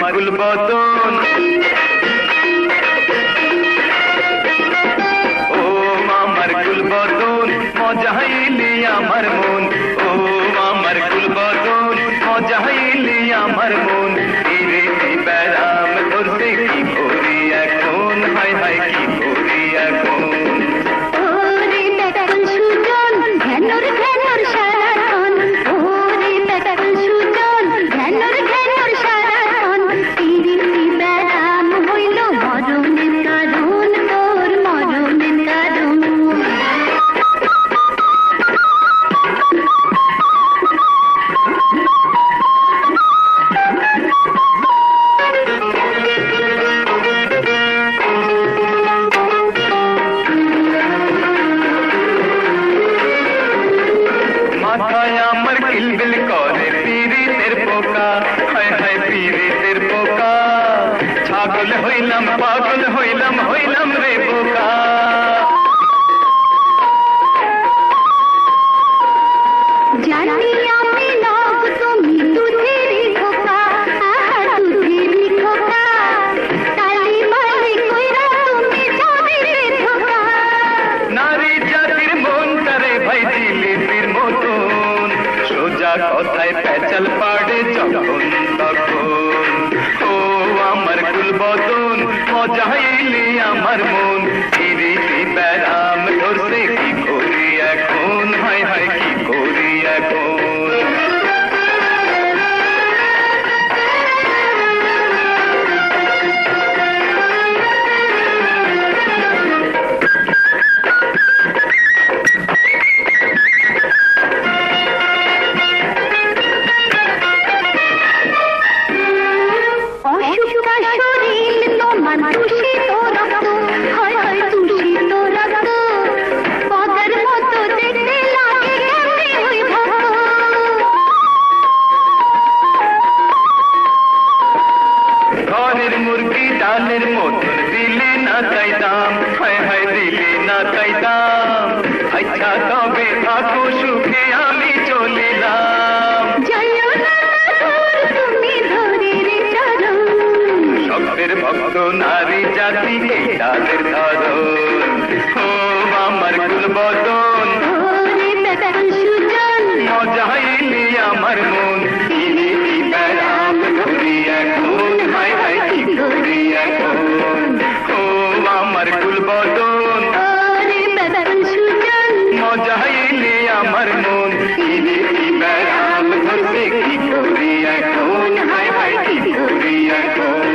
مارك الباطون हाय अमर किलबिल करे पीरी तेर पोका। हाय हाय पीरी तेर पोका। पागल होइलम पागल होइलम होइलम रे पोका जा पाड़े पैचल ঘরের মুরগি ডালের মতন দিলে না তাই দাম। হায় হায় দিলে না তাই দাম। আচ্ছা তবে থাকো সুখে আমি চলিলাম। শব্দের ভক্ত নারী জাতি তাদের ধর দুনিয়া কোন হায় হায় কি দুনিয়া কোন